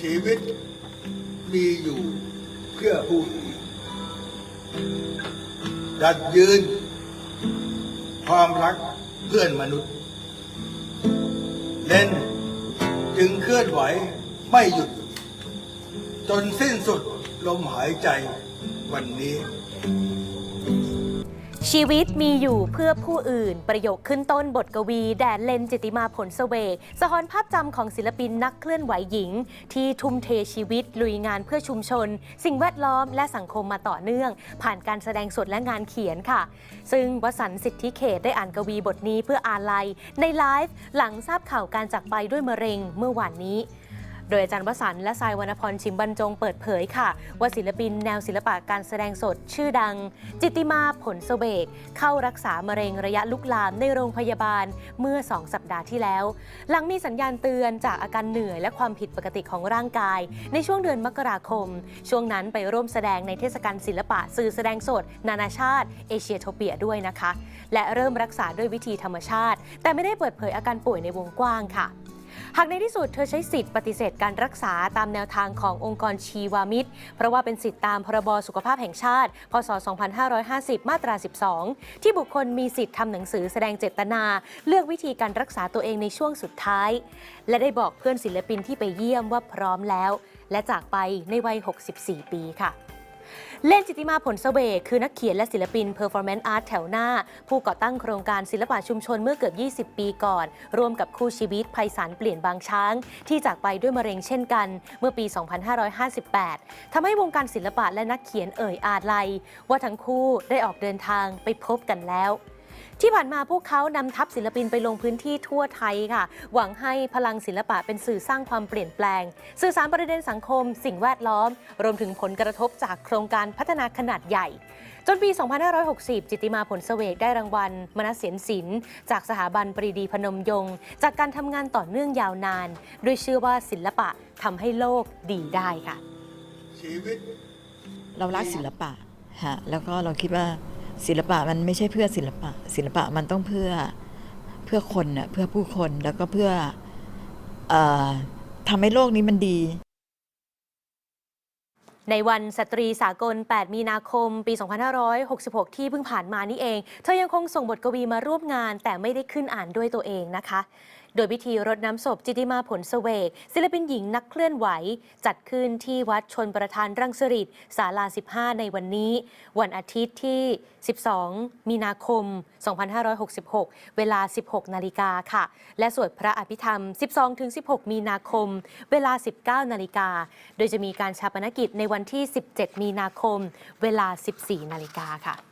ชีวิตมีอยู่เพื่อผู้อื่นดัดยืน ความรักเพื่อนมนุษย์เน้นจึงเคลื่อนไหวไม่หยุด จนสิ้นสุดลมหายใจวันนี้ ชีวิตมีอยู่เพื่อผู้อื่น ประโยคขึ้นต้นบทกวี แดดเลนจิติมาผลเสวกสะท้อนภาพจำของศิลปินนักเคลื่อนไหวหญิง ที่ทุ่มเทชีวิต ลุยงานเพื่อชุมชน สิ่งแวดล้อมและสังคมมาต่อเนื่อง ผ่านการแสดงสดและงานเขียนค่ะ ซึ่งวสันสิทธิเขตได้อ่านกวีบทนี้เพื่ออาลัยในไลฟ์หลังทราบข่าวการจากไปด้วยมะเร็งเมื่อวานนี้ โดยอาจารย์วสันและทรายวรรณพรชิมบรรจงเปิดเผยค่ะ ว่าศิลปินแนวศิลปะการแสดงสดชื่อดัง จิตติมาผลเสวกเข้ารักษามะเร็งระยะลุกลามในโรงพยาบาลเมื่อ 2 สัปดาห์ที่แล้ว หลังมีสัญญาณเตือนจากอาการเหนื่อยและความผิดปกติของร่างกาย ในช่วงเดือนมกราคม ช่วงนั้นไปร่วมแสดงในเทศกาลศิลปะสื่อแสดงสด นานาชาติ เอเชียโทเปียด้วยนะคะ และเริ่มรักษาด้วยวิธีธรรมชาติ แต่ไม่ได้เปิดเผยอาการป่วยในวงกว้างค่ะ หากในที่สุดเธอใช้สิทธิ์ปฏิเสธการรักษาตามแนวทางขององค์กรชีวามิตร เพราะว่าเป็นสิทธิตามพรบสุขภาพแห่งชาติ พศ 2550 มาตรา 12 ที่บุคคลมีสิทธิ์ทำหนังสือแสดงเจตนา เลือกวิธีการรักษาตัวเองในช่วงสุดท้าย และได้บอกเพื่อนศิลปินที่ไปเยี่ยมว่าพร้อมแล้ว และจากไปในวัย 64 ปีค่ะ เล่นจิตติมาผลเสวกคือนักเขียนและศิลปิน Performance Art แถวหน้า ผู้ก่อตั้งโครงการศิลปะชุมชนเมื่อเกือบ 20 ปีก่อน ร่วมกับคู่ชีวิตภัยสารเปลี่ยนบางช้าง ที่จากไปด้วยมะเร็งเช่นกัน เมื่อปี 2558ทำให้วงการศิลปะและนักเขียนเอ่ยอาลัย ว่าทั้งคู่ได้ออกเดินทางไปพบกันแล้ว ที่ผ่านมาพวกเขานำทัพศิลปินไปลงพื้นที่ทั่วไทยค่ะ หวังให้พลังศิลปะเป็นสื่อสร้างความเปลี่ยนแปลง สื่อสารประเด็นสังคม สิ่งแวดล้อม รวมถึงผลกระทบจากโครงการพัฒนาขนาดใหญ่ จนปี 2560 จิตติมาผลเสวกได้รางวัล มนัสเสียนศิลป์จากสถาบันปรีดีพนมยงค์จากการทำงานต่อเนื่องยาวนาน ด้วยเชื่อว่าศิลปะทำให้โลกดีได้ค่ะ ชีวิต เรารักศิลปะฮะแล้วก็เราคิดว่า ศิลปะมันไม่ใช่เพื่อศิลปะ ศิลปะมันต้องเพื่อเพื่อคนน่ะเพื่อผู้คนแล้วก็เพื่ออทำให้โลกนี้มันดี ในวันสตรีสากล 8 มีนาคม ปี 2566 ที่เพิ่งผ่านมานี่เอง เธอยังคงส่งบทกวีมาร่วมงานแต่ไม่ได้ขึ้นอ่านด้วยตัวเองนะคะ โดยพิธีรดน้ำศพจิติมาผลเสวก ศิลปินหญิงนักเคลื่อนไหว จัดขึ้นที่วัดชนประทานรังสฤษศาลา 15 ในวันนี้ วันอาทิตย์ที่ 12 มีนาคม 2566 เวลา 16 นาฬิกาค่ะ และสวดพระอภิธรรม 12-16 มีนาคม เวลา 19 นาฬิกา โดยจะมีการชาปนกิจในวันที่ 17 มีนาคม เวลา 14 นาฬิกาค่ะ